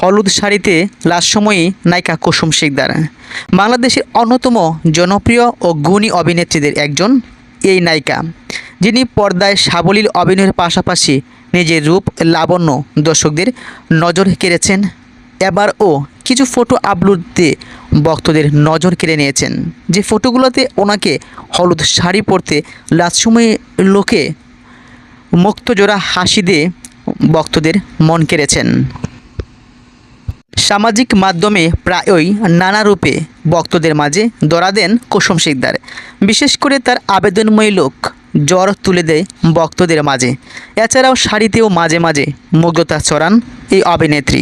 হলুদ শাড়িতে লাস্ট সময়ে নায়িকা কুসুম শিকদার। বাংলাদেশের অন্যতম জনপ্রিয় ও গুণী অভিনেত্রীদের একজন এই নায়িকা। যিনি পর্দায় সাবলীল অভিনয়ের পাশাপাশি নিজের রূপ লাবণ্য দর্শকদের নজর কেড়েছেন। এবারও কিছু ফটো আপলোড দিয়ে ভক্তদের নজর কেড়ে নিয়েছেন। যে ফটোগুলোতে ওনাকে হলুদ শাড়ি পরতে লাস্ট সময়ে লোকে মুক্তজোড়া হাসি দিয়ে ভক্তদের মন কেড়েছেন। সামাজিক মাধ্যমে প্রায়ই নানা রূপে ভক্তদের মাঝে দরা দেন কুসুম শিকদার। বিশেষ করে তার আবেদনময়ী লোক জ্বর তুলে দেয় ভক্তদের মাঝে। এছাড়াও শাড়িতেও মাঝে মাঝে মুগ্ধতা চড়ান এই অভিনেত্রী।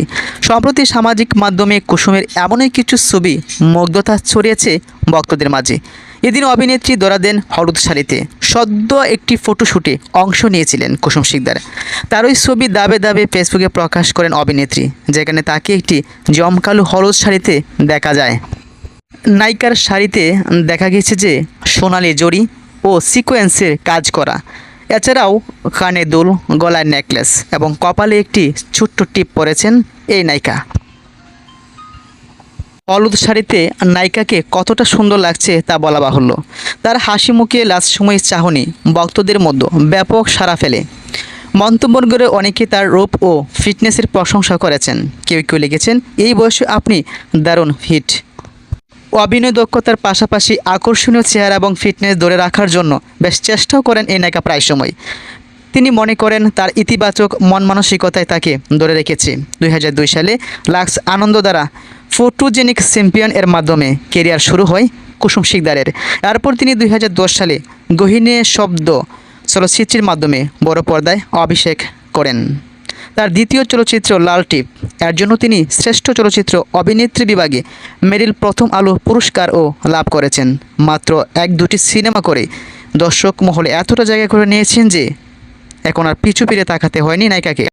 সম্প্রতি সামাজিক মাধ্যমে কুসুমের এমনই কিছু ছবি মুগ্ধতা ছড়িয়েছে ভক্তদের মাঝে। এদিন অভিনেত্রী ধরা দেন হলুদ শাড়িতে। সদ্য একটি ফটোশ্যুটে অংশ নিয়েছিলেন কুসুম শিকদার। তার ওই ছবি দাবে দাবে ফেসবুকে প্রকাশ করেন অভিনেত্রী, যেখানে তাকে একটি জমকালো হলুদ শাড়িতে দেখা যায়। নায়িকার শাড়িতে দেখা গেছে যে সোনালি জড়ি ও সিকোয়েন্সের কাজ করা। এছাড়াও কানে দুল, গলায় নেকলেস এবং কপালে একটি ছোট্ট টিপ পরেছেন এই নায়িকা। হলুদ শাড়িতে নায়িকাকে কতটা সুন্দর লাগছে তা বলা বাহুল্য। তার হাসি মুখে লাস্ট সময় চাহনি ভক্তদের মধ্যে ব্যাপক সাড়া ফেলে। মন্তব্য করে অনেকে তার রূপ ও ফিটনেসের প্রশংসা করেছেন। কেউ কেউ লিখেছেন, এই বয়সে আপনি দারুণ ফিট অভিনয় দক্ষতার পাশাপাশি আকর্ষণীয় চেহারা এবং ফিটনেস ধরে রাখার জন্য বেশ চেষ্টাও করেন এই নায়িকা প্রায় সময়। তিনি মনে করেন তার ইতিবাচক মন মানসিকতায় তাকে ধরে রেখেছে। দুই হাজার দুই সালে লাক্স আনন্দ দ্বারা ফটোজেনিক চ্যাম্পিয়ন এর মাধ্যমে কেরিয়ার শুরু হয় কুসুম শিকদারের। এরপর তিনি দুই হাজার দশ সালে গহিনে শব্দ চলচ্চিত্রের মাধ্যমে বড় পর্দায় অভিষেক করেন। তার দ্বিতীয় চলচ্চিত্র লাল টিপ। এর জন্য তিনি শ্রেষ্ঠ চলচ্চিত্র অভিনেত্রী বিভাগে মেরিল প্রথম আলো পুরস্কারও লাভ করেছেন। মাত্র এক দুটি সিনেমা করে দর্শক মহলে এতটা জায়গা করে নিয়েছেন যে এখন আর পিছু ফিরে তাকাতে হয়নি নায়িকাকে।